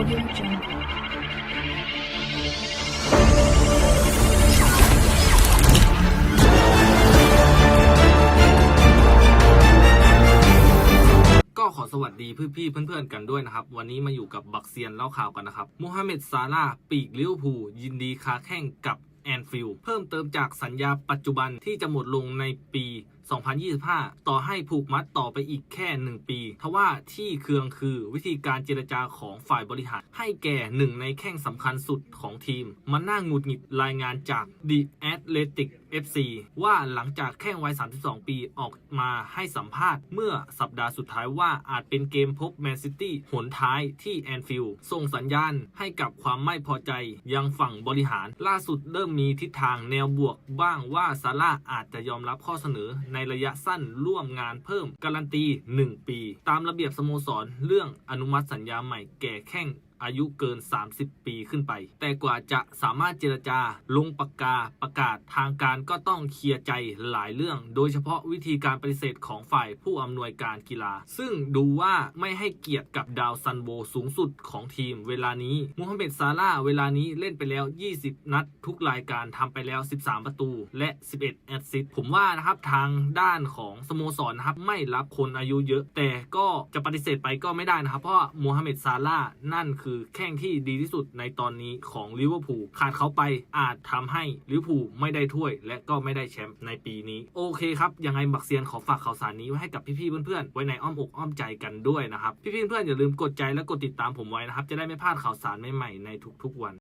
Audio Jungle. ก็ขอสวัสดีพี่ๆเพื่อนๆกันด้วยนะครับ วันนี้มาอยู่กับบักเซียนเล่าข่าวกันนะครับมูฮัมเหม็ดซาลาห์ปีกลิเวอร์พูลยินดีค้าแข่งกับแอนฟิลด์เพิ่มเติมจากสัญญาปัจจุบันที่จะหมดลงในปี 2025 ต่อให้ผูกมัดต่อไปอีกแค่ 1 ปี ทว่าที่เคืองคือวิธีการเจรจาของฝ่ายบริหาร ให้แก่หนึ่งในแข้งสำคัญสุดของทีม มันน่าหงุดหงิดรายงานจาก The Athletic FC ว่าหลังจากแข้งวัย 32 ปีออกมาให้สัมภาษณ์ เมื่อสัปดาห์สุดท้ายว่าอาจเป็นเกมพบแมนซิตี้หนท้ายที่แอนฟิลด์ส่งสัญญาณให้กับความไม่พอใจ ยังฝั่งบริหาร ล่าสุดเริ่มมีทิศทางแนวบวกบ้างว่าซาร่าอาจจะยอมรับข้อเสนอในระยะสั้นร่วมงานเพิ่มการันตี 1 ปี ตามระเบียบสโมสรเรื่องอนุมัติสัญญาใหม่แก่แข้ง อายุเกิน 30 ปีขึ้นไป แต่กว่าจะสามารถเจรจาลงปากกาประกาศทางการก็ต้องเคลียร์ใจหลายเรื่อง โดยเฉพาะวิธีการปฏิเสธของฝ่ายผู้อำนวยการกีฬา ซึ่งดูว่าไม่ให้เกียรติกับดาวซันโวสูงสุดของทีมเวลานี้มูฮัมเหม็ดซาร่าเวลานี้เล่นไปแล้ว 20 นัด ทุกรายการทำไปแล้ว 13 ประตูและ 11 แอสซิสต์ผมว่านะครับทางด้านของสโมสรนะครับไม่รับคนอายุเยอะ แต่ก็จะปฏิเสธไปก็ไม่ได้นะครับเพราะมูฮัมเหม็ดซาร่านั่นคือือแข้งที่ดีที่สุดในตอนนี้ของลิเวอร์พูลขาดเขาไปอาจทำให้ลิเวอร์พูลไม่ได้ถ้วย และก็ไม่ได้แชมป์ในปีนี้โอเคครับยังไงบักเซียนขอฝากข่าวสารนี้ไว้ให้กับพี่ๆเพื่อนๆไว้ในอ้อมอกอ้อมใจกันด้วยนะครับพี่ๆเพื่อนๆอย่าลืมกดใจและกดติดตามผมไว้นะครับจะได้ไม่พลาดข่าวสารใหม่ๆในทุกๆวัน